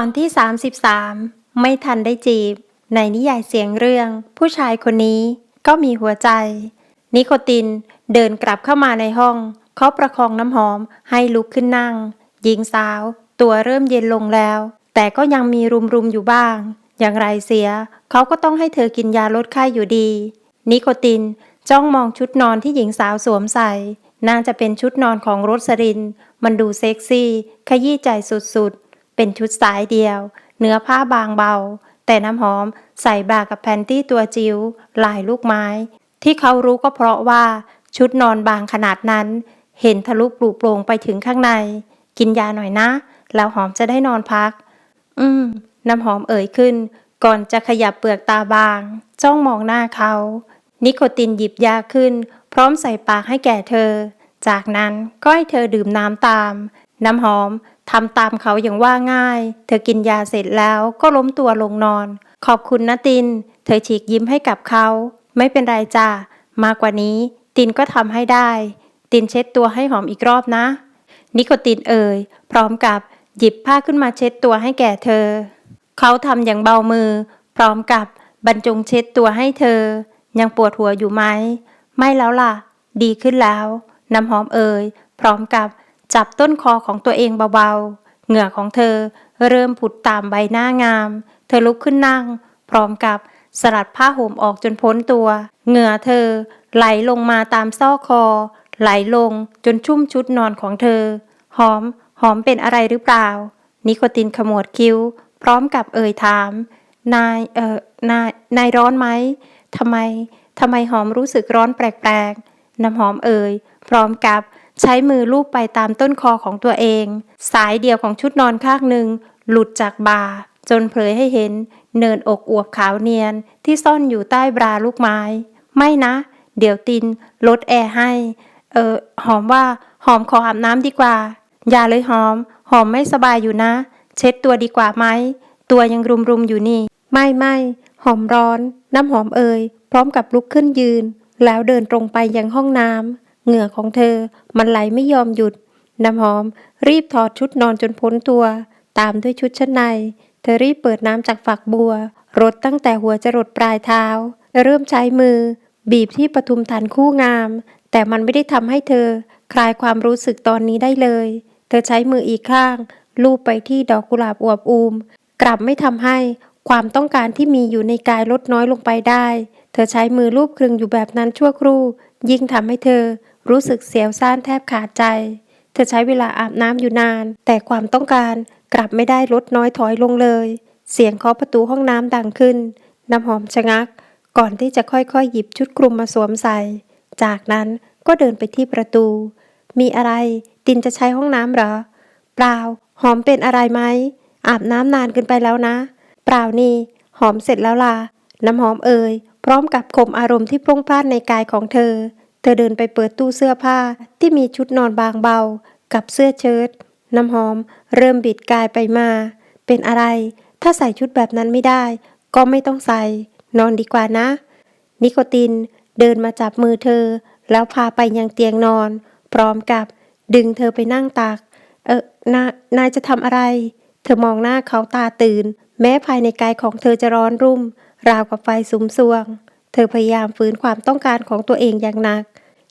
อนที่ 33 ไม่ทันได้จีบ ในนิยายเสียงเรื่อง ผู้ชายคนนี้ก็มีหัวใจ นิโคตินเดินกลับเข้ามาในห้อง เขาประคองน้ำหอมให้ลุกขึ้นนั่ง หญิงสาว ตัวเริ่มเย็นลงแล้ว แต่ก็ยังมีรุมๆอยู่บ้าง อย่างไรเสีย เขาก็ต้องให้เธอกินยาลดไข้อยู่ดี นิโคตินจ้องมองชุดนอนที่หญิงสาวสวมใส่ น่าจะเป็นชุดนอนของโรสริน มันดูเซ็กซี่ ขยี้ใจสุดๆ เป็นชุดสายเดียว เนื้อผ้าบางเบา แต่น้ำหอมใส่บากับแพนตี้ตัวจิ๋วลายลูกไม้ ที่เขารู้ก็เพราะว่าชุดนอนบางขนาดนั้น เห็นทะลุปลุโปร่งไปถึงข้างใน กินยาหน่อยนะ แล้วหอมจะได้นอนพัก อืม น้ำหอมเอ่ยขึ้น ก่อนจะขยับเปลือกตาบาง จ้องมองหน้าเขา นิโคตินหยิบยาขึ้น พร้อมใส่ปากให้แก่เธอ จากนั้นก็ให้เธอดื่มน้ำตาม น้ำหอม ทำตามเขาอย่างว่าง่าย เธอกินยาเสร็จแล้วก็ล้มตัวลงนอน ขอบคุณนะติน เธอฉีกยิ้มให้กับเขา ไม่เป็นไรจ้ะมากกว่านี้ ตินก็ทำให้ได้ ตินเช็ดตัวให้หอมอีกรอบนะ นิโคตินเอ่ย พร้อมกับหยิบผ้าขึ้นมาเช็ดตัวให้แก่เธอ เขาทำอย่างเบามือ พร้อมกับบรรจงเช็ดตัวให้เธอ ยังปวดหัวอยู่ไหม ไม่แล้วล่ะ ดีขึ้นแล้ว น้ำหอมเอ่ย พร้อมกับ จับต้นคอของตัวเองเบาๆ เหงื่อของเธอเริ่มผุดตามใบหน้างาม เธอลุกขึ้นนั่ง พร้อมกับสลัดผ้าห่มออกจนพ้นตัว เหงื่อเธอไหลลงมาตามซอกคอ ไหลลงจนชุ่มชุดนอนของเธอ หอม หอมเป็นอะไรหรือเปล่า นิโคตินขมวดคิ้ว พร้อมกับเอ่ยถาม นาย เอ่อ นาย นายร้อนไหมทำไมทำไมหอมรู้สึกร้อนแปลกๆ น้ำหอมเอ่ย พร้อมกับ ใช้มือลูบไปตามต้นคอของตัวเอง สายเดียวของชุดนอนข้างหนึ่ง หลุดจากบ่า จนเผยให้เห็น เนินอกอวบขาวเนียน ที่ซ่อนอยู่ใต้บราลูกไม้ ไม่นะ เดี๋ยวตินลดแอร์ให้ เออ หอมว่าหอมขออาบน้ำดีกว่า อย่าเลยหอม หอมไม่สบายอยู่นะ เช็ดตัวดีกว่าไหม ตัวยังรุมๆอยู่นี่ ไม่ไม่หอมร้อน น้ำหอมเอ่ยพร้อมกับลุกขึ้นยืน แล้วเดินตรงไปยังห้องน้ำ เหงื่อของเธอมันไหลไม่ยอมหยุด น้ำหอมรีบถอดชุดนอนจนพ้นตัว ตามด้วยชุดชั้นใน เธอรีบเปิดน้ำจากฝักบัว รดตั้งแต่หัวจรดปลายเท้า เริ่มใช้มือ บีบที่ปทุมฐานคู่งาม แต่มันไม่ได้ทำให้เธอ คลายความรู้สึกตอนนี้ได้เลย เธอใช้มืออีกข้าง ลูบไปที่ดอกกุหลาบอวบอูม กลับไม่ทำให้ความต้องการที่มีอยู่ในกายลดน้อยลงไปได้ เธอใช้มือลูบคลึงอยู่แบบนั้นชั่วครู่ ยิ่งทำให้เธอ รู้สึกเสียวซ่านแทบขาดใจ เธอใช้เวลาอาบน้ำอยู่นาน แต่ความต้องการกลับไม่ได้ลดน้อยถอยลงเลย เสียงเคาะประตูห้องน้ำดังขึ้น น้ำหอมชะงัก ก่อนที่จะค่อยๆ หยิบชุดคลุมมาสวมใส่ จากนั้นก็เดินไปที่ประตู มีอะไร ตินจะใช้ห้องน้ำเหรอ เปล่า หอมเป็นอะไรไหม อาบน้ำนานเกินไปแล้วนะ เปล่านี่ หอมเสร็จแล้วล่ะ น้ำหอมเอ่ย พร้อมกับข่มอารมณ์ที่พรุ่งพล่านในกายของเธอ เธอเดินไปเปิดตู้เสื้อผ้าที่มีชุดนอนบางเบา กับเสื้อเชิ้ตน้ำหอม เริ่มบิดกายไปมา เป็นอะไร ถ้าใส่ชุดแบบนั้นไม่ได้ ก็ไม่ต้องใส่ นอนดีกว่านะ นิโคตินเดินมาจับมือเธอ แล้วพาไปยังเตียงนอน พร้อมกับ ดึงเธอไปนั่งตัก เออนานายจะทำอะไร เธอมองหน้าเขาตาตื่น แม้ภายในกายของเธอจะร้อนรุ่ม ราวกับไฟสุมสวง เธอพยายามฝืนความต้องการของตัวเองอย่างหนัก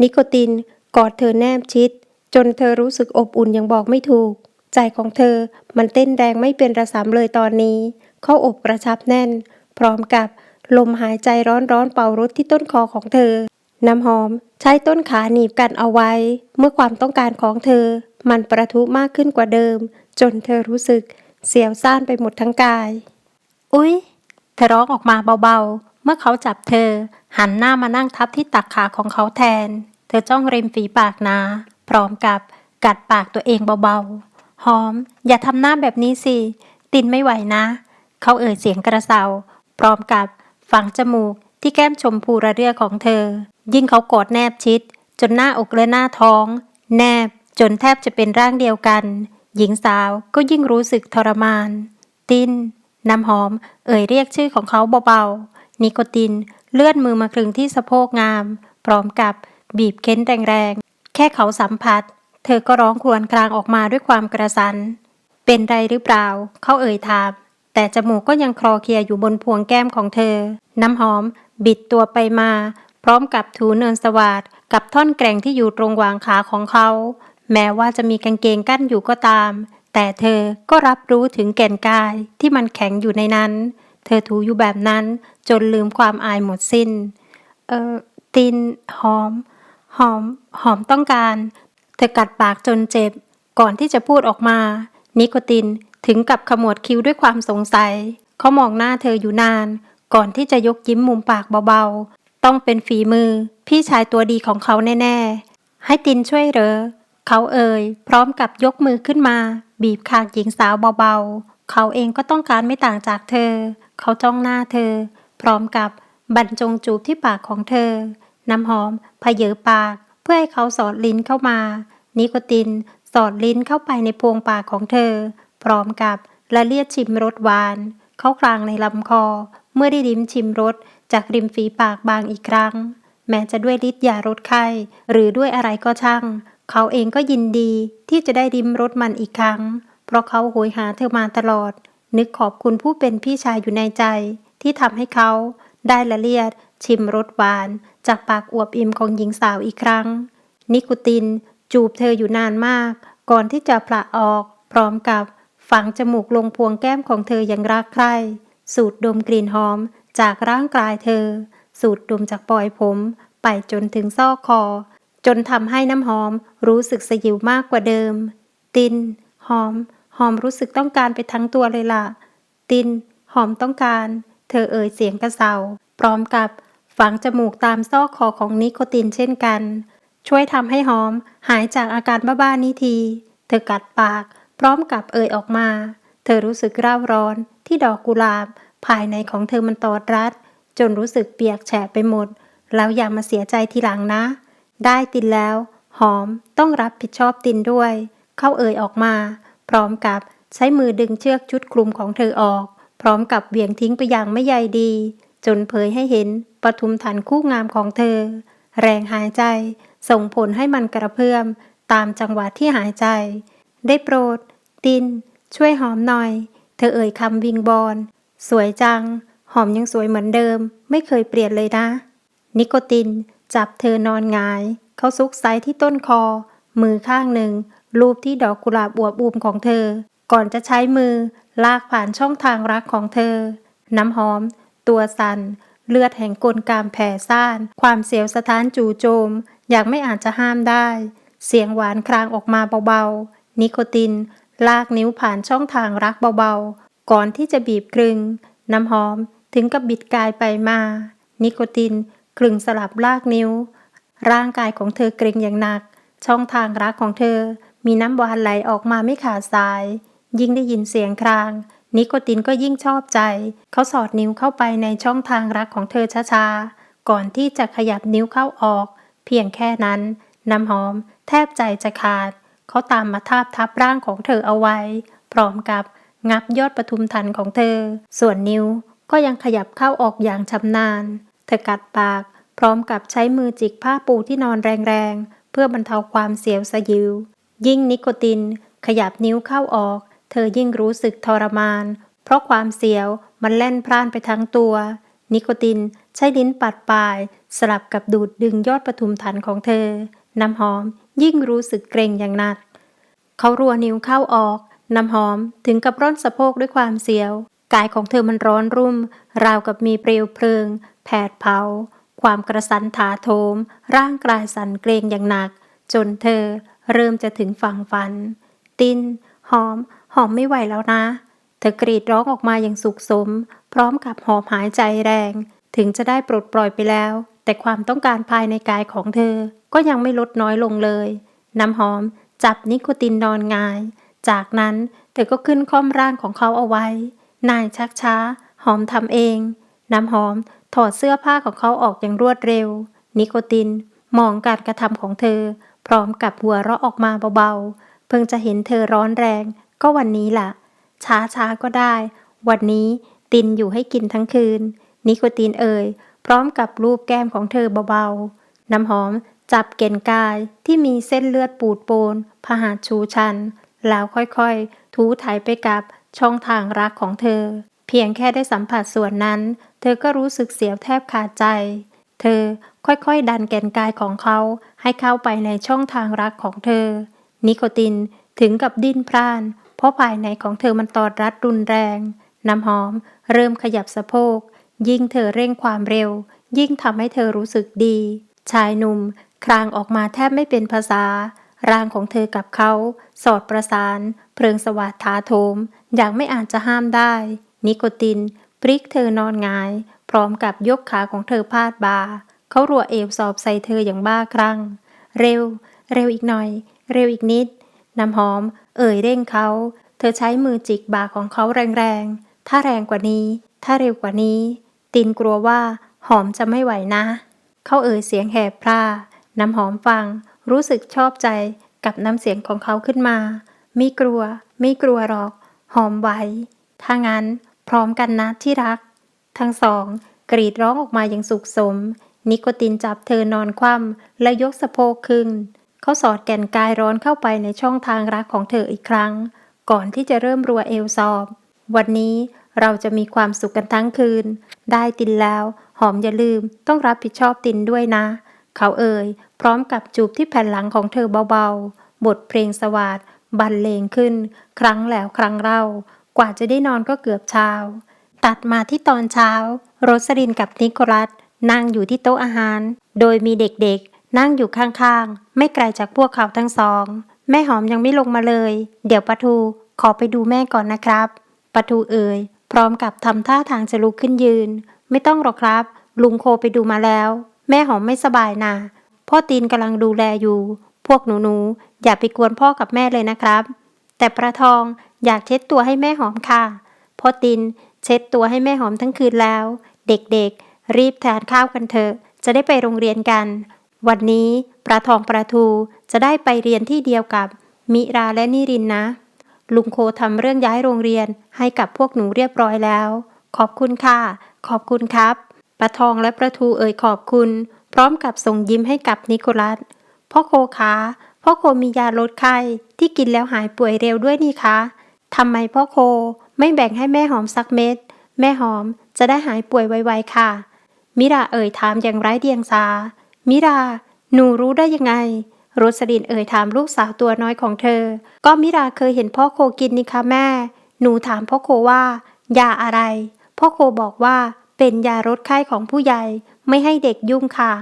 นิโคตินกอดเธอแนบชิด จนเธอรู้สึกอบอุ่นอย่างบอกไม่ถูก ใจของเธอมันเต้นแรงไม่เป็นระสำเลยตอนนี้ เขาอบกระชับแน่น พร้อมกับลมหายใจร้อนๆเป่ารถที่ต้นคอของเธอ น้ำหอมใช้ต้นขาหนีบกันเอาไว้ เมื่อความต้องการของเธอ มันประทุมากขึ้นกว่าเดิม จนเธอรู้สึกเสียวซ่านไปหมดทั้งกาย อุ๊ยเธอร้องออกมาเบาๆ เมื่อเขาจับเธอ หันหน้ามานั่งทับที่ตักขาของเขาแทน เธอจ้องริมฝีปากนา พร้อมกับกัดปากตัวเองเบาๆ หอม อย่าทำหน้าแบบนี้สิ ตินไม่ไหวนะ เขาเอ่ยเสียงกระเซา พร้อมกับฝังจมูกที่แก้มชมพูระเรื่อของเธอ ยิ่งเขากอดแนบชิด จนหน้าอกและหน้าท้อง แนบจนแทบจะเป็นร่างเดียวกัน หญิงสาวก็ยิ่งรู้สึกทรมาน ตินน้ำหอม เอ่ยเรียกชื่อของเขาเบาๆ นิโคติน เลื่อนมือมาคลึงที่สะโพกงาม พร้อมกับบีบเค้นแรงๆ แค่เขาสัมผัส เธอก็ร้องครวญครางออกมาด้วยความกระสัน เป็นไรหรือเปล่า เขาเอ่ยถาม แต่จมูกก็ยังคลอเคลียอยู่บนพวงแก้มของเธอ น้ำหอม บิดตัวไปมา พร้อมกับถูเนินสวาดกับท่อนแกร่งที่อยู่ตรงวางขาของเขา แม้ว่าจะมีกางเกงกั้นอยู่ก็ตาม แต่เธอก็รับรู้ถึงแก่นกายที่มันแข็งอยู่ในนั้น เธอถูอยู่แบบนั้นจนลืมความอายหมดสิ้น เออตินหอม หอม หอมต้องการ เธอกัดปากจนเจ็บ ก่อนที่จะพูดออกมา นิโคตินถึงกับขมวดคิ้วด้วยความสงสัย เขามองหน้าเธออยู่นาน ก่อนที่จะยกยิ้มมุมปากเบาๆ ต้องเป็นฝีมือ พี่ชายตัวดีของเขาแน่ๆ ให้ตินช่วยเหรอ เขาเอ่ย พร้อมกับยกมือขึ้นมา บีบคางหญิงสาวเบาๆ เขาเองก็ต้องการไม่ต่างจากเธอ เขาจ้องหน้าเธอ พร้อมกับบรรจงจูบที่ปากของเธอ น้ำหอมพเยอปาก เพื่อให้เขาสอดลิ้นเข้ามา นิโคตินสอดลิ้นเข้าไปในพวงปากของเธอ พร้อมกับละเลียดชิมรสหวาน เข้ากลางในลำคอ เมื่อได้ลิ้มชิมรสจากริมฝีปากบางอีกครั้ง แม้จะด้วยฤทธิ์ยาลดไข้หรือด้วยอะไรก็ช่าง เขาเองก็ยินดีที่จะได้ริมรสมันอีกครั้ง เพราะเขาโหยหาเธอมาตลอด นึกขอบคุณผู้เป็นพี่ชายอยู่ในใจ ที่ทำให้เขาได้ละเลียด ชิมรสหวาน จากปากอวบอิ่มของหญิงสาวอีกครั้ง นิโคติน จูบเธออยู่นานมาก ก่อนที่จะผละออก พร้อมกับฝังจมูกลงพวงแก้มของเธออย่างรักใคร่ สูดดมกลิ่นหอมจากร่างกายเธอ สูดดมจากปลอยผม ไปจนถึงซอกคอ จนทำให้น้ำหอมรู้สึกสยิวมากกว่าเดิม ติน หอม หอมรู้สึกต้องการไปทั้งตัวเลยล่ะ ติน หอมต้องการ เธอเอ่ยเสียงกระเซาพร้อมกับฝังจมูกตามซอกคอของนิโคตินเช่นกัน ช่วยทำให้หอมหายจากอาการบ้าๆนี้ที เธอกัดปาก พร้อมกับเอ่ยออกมา เธอรู้สึกร่าร้อนที่ดอกกุหลาบ ภายในของเธอมันตอดรัด จนรู้สึกเปียกแฉะไปหมด แล้วอย่ามาเสียใจทีหลังนะ ได้ตินแล้ว หอมต้องรับผิดชอบตินด้วย เข้าเอ่ยออกมา พร้อมกับใช้มือดึงเชือกชุดคลุมของเธอออก พร้อมกับเหวี่ยงทิ้งไปอย่างไม่ใยดี จนเผยให้เห็นปทุมฐานคู่งามของเธอ แรงหายใจ ส่งผลให้มันกระเพื่อม ตามจังหวะที่หายใจ ได้โปรด ติน ช่วยหอมหน่อย เธอเอ่ยคำวิงบอลสวยจัง หอมยังสวยเหมือนเดิม ไม่เคยเปลี่ยนเลยนะ นิโคติน จับเธอนอนงาย เขาซุกไซที่ต้นคอ มือข้างหนึ่ง ลูบที่ดอกกุหลาบอวบอุ่มของเธอ ก่อนจะใช้มือ ลากผ่านช่องทางรักของเธอ น้ำหอม ตัวสัน่น เลือดแห่งกลกามแผ่ซ่าน ความเสียวสะท้านจู่โจม อย่างไม่อาจจะห้ามได้ เสียงหวานครางออกมาเบาๆ นิโคติน ลากนิ้วผ่านช่องทางรักเบาๆ ก่อนที่จะบีบกรึง น้ำหอมถึงกับบิดกายไปมา นิโคตินกลึงสลับลากนิ้ว ร่างกายของเธอเกร็งอย่างหนัก ช่องทางรักของเธอ มีน้ำหวานไหลออกมาไม่ขาดสาย ยิ่งได้ยินเสียงคราง นิโคตินก็ยิ่งชอบใจ เขาสอดนิ้วเข้าไปในช่องทางรักของเธอช้าๆ ก่อนที่จะขยับนิ้วเข้าออก เพียงแค่นั้น น้ำหอม แทบใจจะขาด เขาตามมาทาบทับร่างของเธอเอาไว้ พร้อมกับงับยอดปทุมทันของเธอ ส่วนนิ้วก็ยังขยับเข้าออกอย่างชำนาญ เธอกัดปาก พร้อมกับใช้มือจิกผ้าปูที่นอนแรงๆ เพื่อบรรเทาความเสียวสยิว ยิ่งนิโคติน ขยับนิ้วเข้าออก เธอยิ่งรู้สึกทรมาน เพราะความเสียวมันแล่นพร่านไปทั้งตัว นิโคตินใช้ลิ้นปัดปลาย สลับกับดูดดึงยอดปทุมทันของเธอ น้ำหอมยิ่งรู้สึกเกรงอย่างหนัก เขารัวนิ้วเข้าออก น้ำหอมถึงกับร่อนสะโพกด้วยความเสียว กายของเธอมันร้อนรุ่ม ราวกับมีเปลวเพลิง แผดเผา ความกระสันถาโถม ร่างกายสั่นเกรงอย่างหนัก จนเธอ เริ่มจะถึงฝั่งฝัน ติน หอม หอมไม่ไหวแล้วนะ เธอกรีดร้องออกมาอย่างสุขสม พร้อมกับหอบหายใจแรง ถึงจะได้ปลดปล่อยไปแล้ว แต่ความต้องการภายในกายของเธอ ก็ยังไม่ลดน้อยลงเลย น้ำหอมจับนิโคตินนอนงาย จากนั้นเธอก็ขึ้นค่อมร่างของเขาเอาไว้ นายชักช้า หอมทำเอง น้ำหอมถอดเสื้อผ้าของเขาออกอย่างรวดเร็ว นิโคตินมองการกระทำของเธอ พร้อมกับหัวเราะออกมาเบาๆ เพิ่งจะเห็นเธอร้อนแรง ก็วันนี้ล่ะช้าช้าๆก็ได้ วันนี้ตินอยู่ให้กินทั้งคืน นิโคตินเอ่ย พร้อมกับรูปแก้มของเธอเบาๆ น้ำหอมจับเกณฑ์กายที่มีเส้นเลือดปูดโปนพหาชูชัน แล้วค่อยถูถ่ายไปกับช่องทางรักของเธอ เพียงแค่ได้สัมผัสส่วนนั้น เธอก็รู้สึกเสียวแทบขาดใจ เธอ ค่อยๆ ดันแกนกายของเขาให้เข้าไปในช่องทางรักของเธอ นิโคตินถึงกับดิ้นพล่าน เพราะภายในของเธอมันตอดรัดรุนแรง น้ำหอมเริ่มขยับสะโพก ยิ่งเธอเร่งความเร็ว ยิ่งทำให้เธอรู้สึกดี ชายหนุ่มครางออกมาแทบไม่เป็นภาษา ร่างของเธอกับเขา สอดประสาน เพลิงสวัสดถาโถม อย่างไม่อาจจะห้ามได้ นิโคตินพลิกเธอนอนงาย พร้อมกับยกขาของเธอพาดบ่า เขารัวเอวสอบใส่เธออย่างบ้าคลั่ง เร็ว เร็วอีกหน่อย เร็วอีกนิด น้ำหอม เอ่ยเร่งเขา เธอใช้มือจิกบ่าของเขาแรงๆ ถ้าแรงกว่านี้ ถ้าเร็วกว่านี้ ตินกลัวว่าหอมจะไม่ไหวนะ เขาเอ่ยเสียงแหบพร่า น้ำหอมฟัง รู้สึกชอบใจกับน้ำเสียงของเขาขึ้นมา ไม่กลัว ไม่กลัวหรอก หอมไหว ถ้างั้น พร้อมกันนะที่รัก ทั้งสอง กรีดร้องออกมาอย่างสุขสม นิโคตินจับเธอนอนคว่ำและยกสะโพกขึ้น เขาสอดแก่นกายร้อนเข้าไปในช่องทางรักของเธออีกครั้ง ก่อนที่จะเริ่มรัวเอวสอบ วันนี้เราจะมีความสุขกันทั้งคืน ได้ตินแล้ว หอมอย่าลืม ต้องรับผิดชอบตินด้วยนะ เขาเอ่ย พร้อมกับจูบที่แผ่นหลังของเธอเบาๆ บทเพลงสวาดบรรเลงขึ้น ครั้งแล้วครั้งเล่ากว่าจะได้นอนก็เกือบเช้า ตัดมาที่ตอนเช้า โรสลินกับนิโคลัส นั่งอยู่ที่โต๊ะอาหาร โดยมีเด็กๆ นั่งอยู่ข้างๆ ไม่ไกลจากพวกเขาทั้งสอง แม่หอมยังไม่ลงมาเลย เดี๋ยวปะทูขอไปดูแม่ก่อนนะครับปะทูเอ่ยพร้อมกับทำท่าทางจะลุกขึ้นยืน ไม่ต้องหรอกครับ ลุงโคไปดูมาแล้ว แม่หอมไม่สบายนะพ่อตีนกำลังดูแลอยู่ พวกหนูๆ อย่าไปกวนพ่อกับแม่เลยนะครับ แต่ประทองอยากเช็ดตัวให้แม่หอมค่ะพ่อตินเช็ดตัวให้แม่หอมทั้งคืนแล้ว เด็กๆ รีบทานข้าวกันเถอะ จะได้ไปโรงเรียนกัน วันนี้ประทองประทูจะได้ไปเรียนที่เดียวกับ มิราและนิรินนะ ลุงโคทำเรื่องย้ายโรงเรียนให้กับพวกหนูเรียบร้อยแล้ว ขอบคุณค่ะ ขอบคุณครับประทองและประทูเอ่ยขอบคุณ พร้อมกับส่งยิ้มให้กับนิโคลัสพ่อโคคะพ่อโคมียาลดไข้ที่กินแล้วหายป่วยเร็วด้วยนี่คะทำไมพ่อโคไม่แบ่งให้แม่หอมสักเม็ด แม่หอมจะได้หายป่วยไวๆค่ะ มิราเอ่ยถามอย่างไร้เดียงสา มิรา หนูรู้ได้ยังไง โรสลินเอ่ยถามลูกสาวตัวน้อยของเธอ ก็มิราเคยเห็นพ่อโคกินนี่คะแม่ หนูถามพ่อโคว่า ยาอะไร พ่อโคบอกว่าเป็นยาลดไข้ของผู้ใหญ่ ไม่ให้เด็กยุ่งค่ะ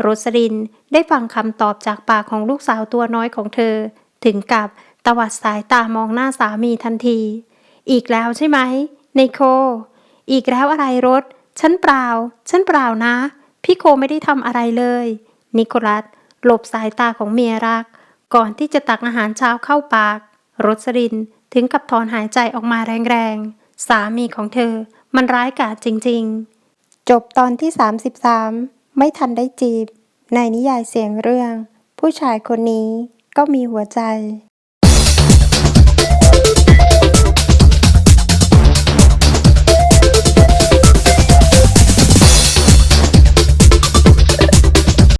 โรสลินได้ฟังคำตอบจากปากของลูกสาวตัวน้อยของเธอ ถึงกับตวัดสายตามองหน้าสามีทันที อีกแล้วใช่ไหมในโค อีกแล้วอะไรรถ ฉันเปล่า ฉันเปล่านะ พี่โคไม่ได้ทำอะไรเลย นิโคลัสหลบสายตาของเมียรัก ก่อนที่จะตักอาหารเช้าเข้าปาก รสลินถึงกับถอนหายใจออกมาแรงๆ สามีของเธอมันร้ายกาจจริงๆ จบตอนที่ 33 ไม่ทันได้จีบ ในนิยายเสียงเรื่อง ผู้ชายคนนี้ก็มีหัวใจ